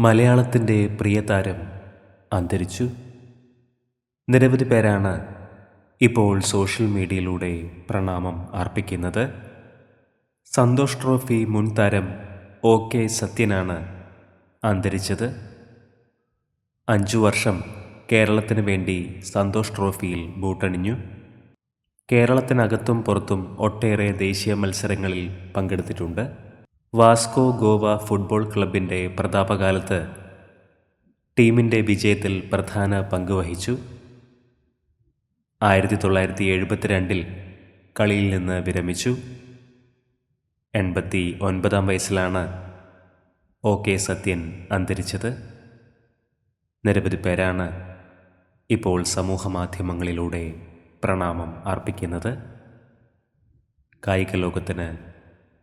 മലയാളത്തിന്റെ പ്രിയതാരം അന്തരിച്ചു. നിരവധി പേരാണ് ഇപ്പോൾ സോഷ്യൽ മീഡിയയിലൂടെ പ്രണാമം അർപ്പിക്കുന്നത്. സന്തോഷ് ട്രോഫി മുൻ താരം ഒ കെ സത്യനാണ് അന്തരിച്ചത്. അഞ്ചു വർഷം കേരളത്തിന് വേണ്ടി സന്തോഷ് ട്രോഫിയിൽ ബൂട്ടണിഞ്ഞു. കേരളത്തിനകത്തും പുറത്തും ഒട്ടേറെ ദേശീയ മത്സരങ്ങളിൽ പങ്കെടുത്തിട്ടുണ്ട്. വാസ്കോ ഗോവ ഫുട്ബോൾ ക്ലബിന്റെ പ്രതാപകാലത്ത് ടീമിന്റെ വിജയത്തിൽ പ്രധാന പങ്ക് വഹിച്ചു. ആയിരത്തി തൊള്ളായിരത്തി എഴുപത്തിരണ്ടിൽ കളിയിൽ നിന്ന് വിരമിച്ചു. എൺപത്തി ഒൻപതാം വയസ്സിലാണ് ഒ കെ സത്യൻ അന്തരിച്ചത്. നിരവധി പേരാണ് ഇപ്പോൾ സമൂഹമാധ്യമങ്ങളിലൂടെ പ്രണാമം അർപ്പിക്കുന്നത്. കായിക ലോകത്തിന്